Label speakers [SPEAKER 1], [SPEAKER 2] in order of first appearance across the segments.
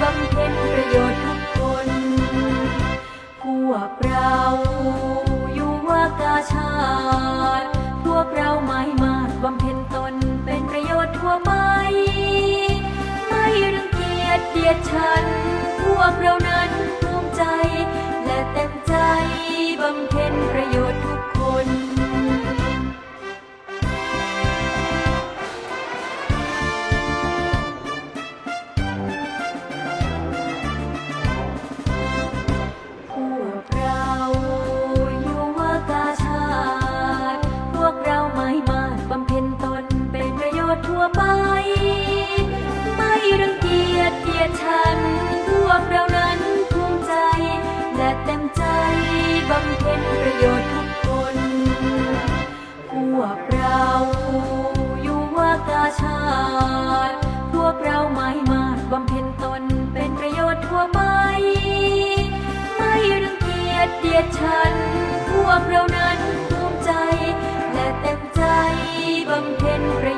[SPEAKER 1] บำเพ็ญประโยชน์ทุกคน พวกเราอยู่ว่ากาชาติ พวกเราไม่มาบำเพ็ญตนเป็นประโยชน์ทั่วไป ไม่รังเกียจเดียดฉัน พวกเรา ยดฉัน พวกเรานั้นภูมิใจ และเต็มใจบำเพ็ญประโยชน์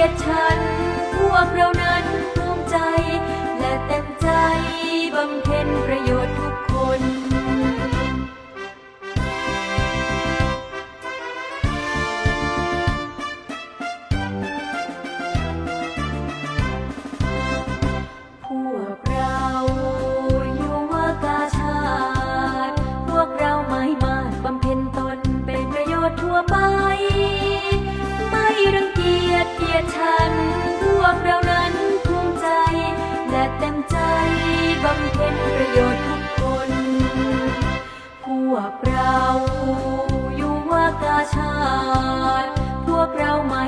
[SPEAKER 1] ยดฉันพวกเรา ชาติ พวกเราไม่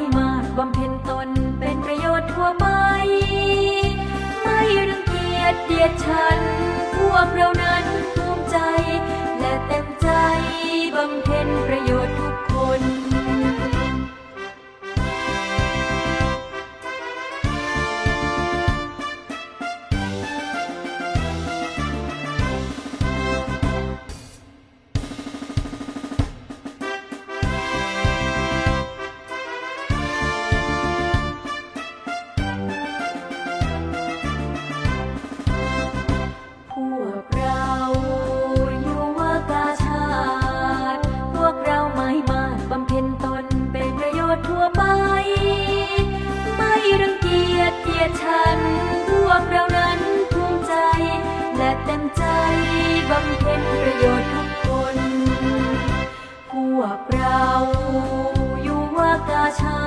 [SPEAKER 1] ชา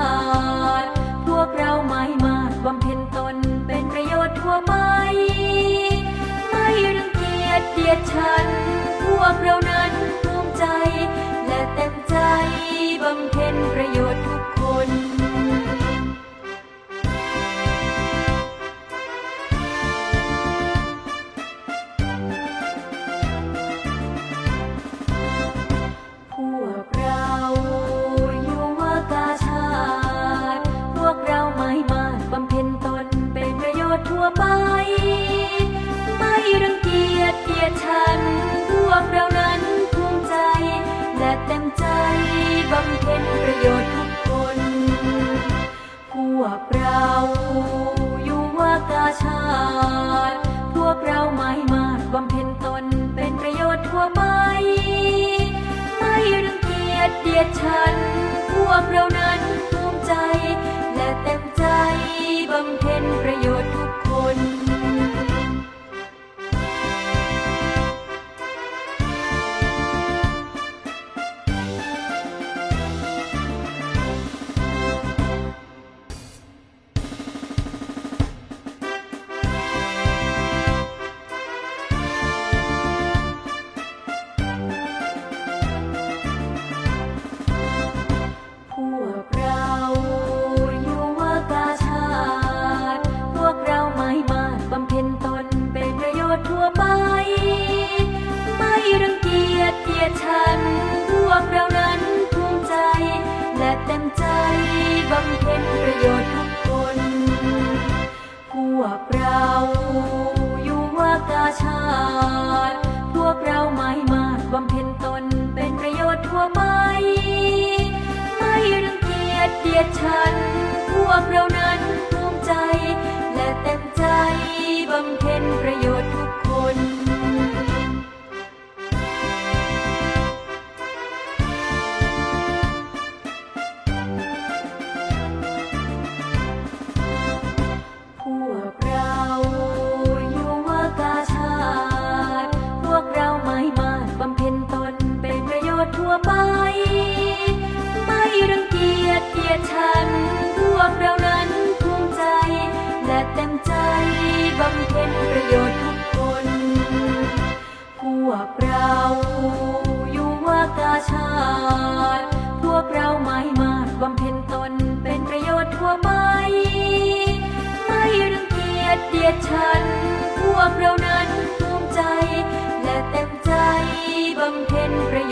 [SPEAKER 1] ติ พวกเราไม่มาบำเพ็ญตนเป็นประโยชน์ทั่วไป ไม่รังเกียจเดียดฉัน พวกเรานะ ชน์ทั่วไป ไม่รังเกียจเกียรติฉัน พวกเรานั้นภูมิใจ และเต็มใจบำเพ็ญประโยชน์ทุกคน พวกเราอยู่ว่ากาชาติ พวกเราไม่มากบำเพ็ญตนเป็นประโยชน์ทั่วไป ไม่รังเกียจเกียรติฉัน พวกเรานั้น เกียจเกียดฉัน พวกเรานั้นภูมิใจ และเต็มใจบำเพ็ญประโยชน์ทุกคน พวกเราอยู่ว่ากาชาติพวกเราไม่มาดบำเพ็ญตนเป็นประโยชน์ทั่วไป ไม่รังเกียจเดียดฉัน พวกเรา ยดฉัน พวกเรานั้นภูมิใจ และเต็มใจบำเพ็ญประ